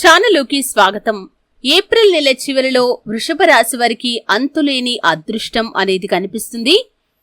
ఛానలుకి స్వాగతం. ఏప్రిల్ నెల చివరిలో వృషభ రాశి వారికి అంతులేని అదృష్టం అనేది కనిపిస్తుంది.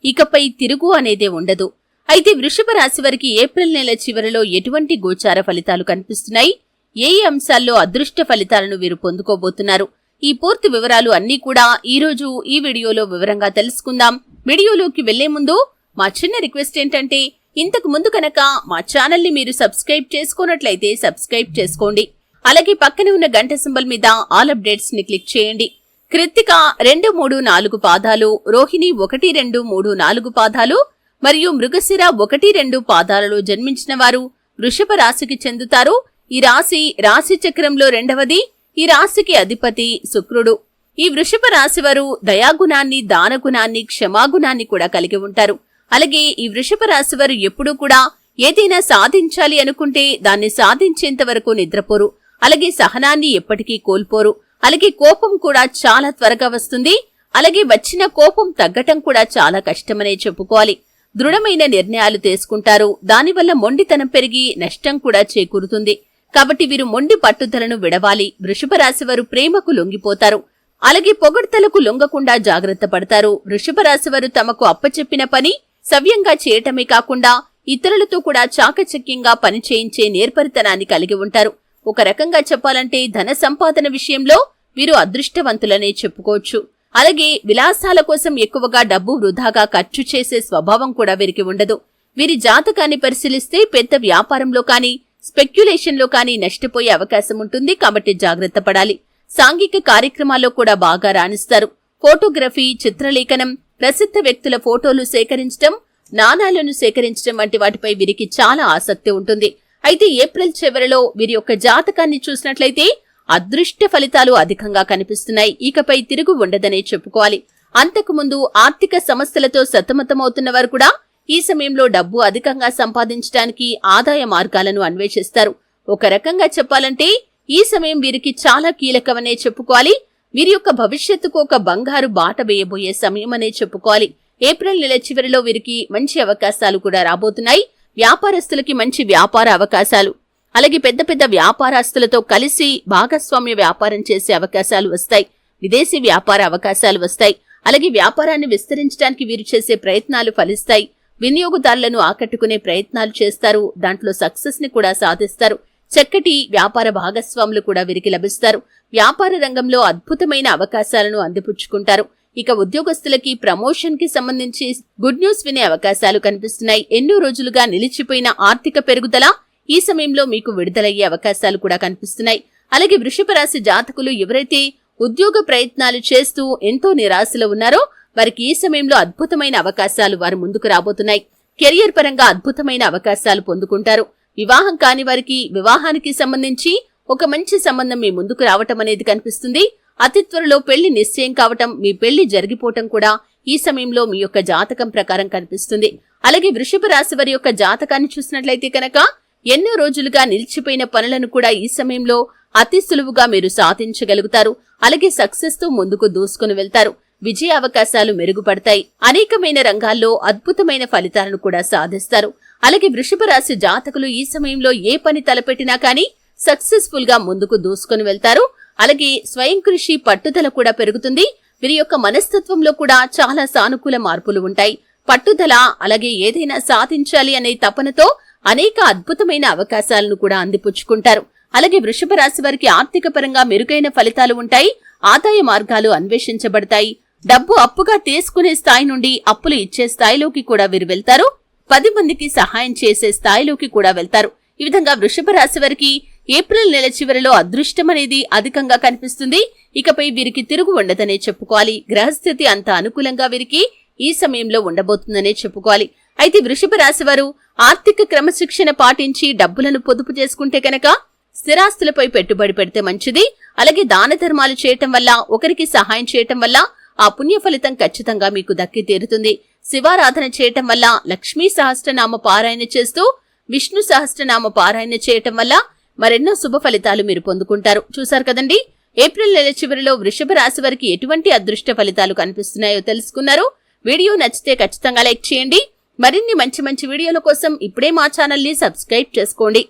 ఇకపై తిరుగు అనేదే ఉండదు. అయితే వృషభ రాశి వారికి ఏప్రిల్ నెల చివరిలో ఎటువంటి గోచార ఫలితాలు కనిపిస్తున్నాయి? ఏ అంశాల్లో అదృష్ట ఫలితాలను వీరు పొందుకోబోతున్నారు? ఈ పూర్తి వివరాలు అన్నీ కూడా ఈ రోజు ఈ వీడియోలో వివరంగా తెలుసుకుందాం. వీడియోలోకి వెళ్ళే ముందు మా చిన్న రిక్వెస్ట్ ఏంటంటే ఇంతకు ముందు కనుక మా ఛానల్ని మీరు సబ్స్క్రైబ్ చేసుకున్నట్లయితే సబ్స్క్రైబ్ చేసుకోండి. అలాగే పక్కనే ఉన్న గంట సింబల్ మీద ఆల్ అప్డేట్స్ని క్లిక్ చేయండి. కృత్తిక రెండు మూడు నాలుగు పాదాలు రోహిణి ఒకటి రెండు మూడు నాలుగు పాదాలు మరియు మృగశిర ఒకటి రెండు పాదాలలో జన్మించిన వారు వృషభ రాశికి చెందుతారు. ఈ రాశి రాశి చక్రంలో రెండవది ఈ రాశికి అధిపతి శుక్రుడు. ఈ వృషభ రాశి వారు దయాగుణాన్ని దానగుణాన్ని క్షమాగుణాన్ని కూడా కలిగి ఉంటారు. అలాగే ఈ వృషభ రాశి వారు ఎప్పుడూ కూడా ఏదైనా సాధించాలి అనుకుంటే దాన్ని సాధించేంత వరకు నిద్రపోరు. అలాగే సహనాన్ని ఎప్పటికీ కోల్పోరు. అలాగే కోపం కూడా చాలా త్వరగా వస్తుంది. అలాగే వచ్చిన కోపం తగ్గటం కూడా చాలా కష్టమనే చెప్పుకోవాలి. దృఢమైన నిర్ణయాలు తీసుకుంటారు. దానివల్ల మొండితనం పెరిగి నష్టం కూడా చేకూరుతుంది. కాబట్టి వీరు మొండి పట్టుదలను విడవాలి. వృషభ రాశి వారు ప్రేమకు లొంగిపోతారు. అలాగే పొగడ్తలకు లొంగకుండా జాగ్రత్త పడతారు. వృషభ రాశి వారు తమకు అప్పచెప్పిన పని సవ్యంగా చేయటమే కాకుండా ఇతరులతో కూడా చాకచక్యంగా పని చేయించే నేర్పరితనాన్ని కలిగి ఉంటారు. ఒక రకంగా చెప్పాలంటే ధన సంపాదన విషయంలో వీరు అదృష్టవంతులనే చెప్పుకోవచ్చు. అలాగే విలాసాల కోసం ఎక్కువగా డబ్బు వృధాగా ఖర్చు చేసే స్వభావం కూడా వీరికి ఉండదు. వీరి జాతకాన్ని పరిశీలిస్తే పెద్ద వ్యాపారంలో కానీ స్పెక్యులేషన్లో కానీ నష్టపోయే అవకాశం ఉంటుంది కాబట్టి జాగ్రత్త పడాలి. సాంఘిక కార్యక్రమాల్లో కూడా బాగా రాణిస్తారు. ఫోటోగ్రఫీ చిత్రలేఖనం ప్రసిద్ధ వ్యక్తుల ఫోటోలు సేకరించడం నాణాలను సేకరించడం వంటి వాటిపై వీరికి చాలా ఆసక్తి ఉంటుంది. అయితే ఏప్రిల్ చివరిలో వీరి యొక్క జాతకాన్ని చూసినట్లయితే అదృష్ట ఫలితాలు అధికంగా కనిపిస్తున్నాయి. ఇకపై తిరుగు ఉండదనే చెప్పుకోవాలి. అంతకుముందు ఆర్థిక సమస్యలతో సతమతమవుతున్న వారు కూడా ఈ సమయంలో డబ్బు అధికంగా సంపాదించడానికి ఆదాయ మార్గాలను అన్వేషిస్తారు. ఒక రకంగా చెప్పాలంటే ఈ సమయం వీరికి చాలా కీలకమనే చెప్పుకోవాలి. వీరి యొక్క భవిష్యత్తుకు ఒక బంగారు బాట వేయబోయే సమయం అనే చెప్పుకోవాలి. ఏప్రిల్ నెల చివరిలో వీరికి మంచి అవకాశాలు కూడా రాబోతున్నాయి. వ్యాపారస్తులకి మంచి వ్యాపార అవకాశాలు. అలాగే పెద్ద పెద్ద వ్యాపారస్తులతో కలిసి భాగస్వామ్య వ్యాపారం చేసే అవకాశాలు వస్తాయి. విదేశీ వ్యాపార అవకాశాలు వస్తాయి. అలాగే వ్యాపారాన్ని విస్తరించడానికి వీరు చేసే ప్రయత్నాలు ఫలిస్తాయి. వినియోగదారులను ఆకట్టుకునే ప్రయత్నాలు చేస్తారు. దాంట్లో సక్సెస్ని కూడా సాధిస్తారు. చక్కటి వ్యాపార భాగస్వాములు కూడా వీరికి లభిస్తారు. వ్యాపార రంగంలో అద్భుతమైన అవకాశాలను అందిపుచ్చుకుంటారు. ఇక ఉద్యోగస్తులకి ప్రమోషన్కి సంబంధించి గుడ్ న్యూస్ వినే అవకాశాలు కనిపిస్తున్నాయి. ఎన్నో రోజులుగా నిలిచిపోయిన ఆర్థిక పెరుగుదల ఈ సమయంలో మీకు విడుదలయ్యే అవకాశాలు కూడా కనిపిస్తున్నాయి. అలాగే వృషభ రాశి జాతకులు ఎవరైతే ఉద్యోగ ప్రయత్నాలు చేస్తూ ఎంతో నిరాశలో ఉన్నారో వారికి ఈ సమయంలో అద్భుతమైన అవకాశాలు వారు ముందుకు రాబోతున్నాయి. కెరియర్ పరంగా అద్భుతమైన అవకాశాలు పొందుకుంటారు. వివాహం కాని వారికి వివాహానికి సంబంధించి ఒక మంచి సంబంధం మీ ముందుకు రావటం అనేది కనిపిస్తుంది. అతి త్వరలో పెళ్ళి నిశ్చయం కావటం మీ పెళ్ళి జరిగిపోవటం కూడా ఈ సమయంలో మీ యొక్క జాతకం ప్రకారం కనిపిస్తుంది. అలాగే వృషభ రాశి వారి యొక్క జాతకాన్ని చూసినట్లయితే కనుక ఎన్నో రోజులుగా నిలిచిపోయిన పనులను కూడా ఈ సమయంలో అతి సులువుగా మీరు సాధించగలుగుతారు. అలాగే సక్సెస్తో ముందుకు దూసుకుని వెళ్తారు. విజయ అవకాశాలు మెరుగుపడతాయి. అనేకమైన రంగాల్లో అద్భుతమైన ఫలితాలను కూడా సాధిస్తారు. అలాగే వృషభ రాశి జాతకులు ఈ సమయంలో ఏ పని తలపెట్టినా కానీ సక్సెస్ఫుల్గా ముందుకు దూసుకుని వెళ్తారు. అలాగే స్వయం కృషి పట్టుదల కూడా పెరుగుతుంది. వీరి యొక్క మనస్తత్వంలో కూడా చాలా సానుకూల మార్పులు ఉంటాయి. పట్టుదల అలాగే ఏదైనా సాధించాలి అనే తపనతో అనేక అద్భుతమైన అవకాశాలను కూడా అందిపుచ్చుకుంటారు. అలాగే వృషభ రాశి వారికి ఆర్థిక పరంగా మెరుగైన ఫలితాలు ఉంటాయి. ఆదాయ మార్గాలు అన్వేషించబడతాయి. డబ్బు అప్పుగా తీసుకునే స్థాయి నుండి అప్పులు ఇచ్చే స్థాయిలోకి కూడా వీరు వెళ్తారు. పది మందికి సహాయం చేసే స్థాయిలోకి కూడా వెళ్తారు. ఈ విధంగా వృషభ రాశి వారికి ఏప్రిల్ నెల చివరిలో అదృష్టం అనేది అధికంగా కనిపిస్తుంది. ఇకపై వీరికి తిరుగు ఉండదనే చెప్పుకోవాలి. గ్రహస్థితి అంత అనుకూలంగా వీరికి ఈ సమయంలో ఉండబోతుందనే చెప్పుకోవాలి. అయితే వృషభ రాశి వారు ఆర్థిక క్రమశిక్షణ పాటించి డబ్బులను పొదుపు చేసుకుంటే కనుక స్థిరాస్తులపై పెట్టుబడి పెడితే మంచిది. అలాగే దాన ధర్మాలు చేయటం వల్ల ఒకరికి సహాయం చేయటం వల్ల ఆ పుణ్య ఫలితం ఖచ్చితంగా మీకు దక్కి తీరుతుంది. శివారాధన చేయటం వల్ల లక్ష్మీ సహస్రనామ పారాయణ చేస్తూ విష్ణు సహస్రనామ పారాయణ చేయటం వల్ల మరెన్నో శుభ ఫలితాలు మీరు పొందుకుంటారు. చూశారు కదండి? ఏప్రిల్ నెల చివరిలో వృషభ రాశి వారికి ఎటువంటి అదృష్ట ఫలితాలు కనిపిస్తున్నాయో తెలుసుకున్నారు. వీడియో నచ్చితే ఖచ్చితంగా లైక్ చేయండి. మరిన్ని మంచి మంచి వీడియోల కోసం ఇప్పుడే మా ఛానల్ని సబ్స్క్రైబ్ చేసుకోండి.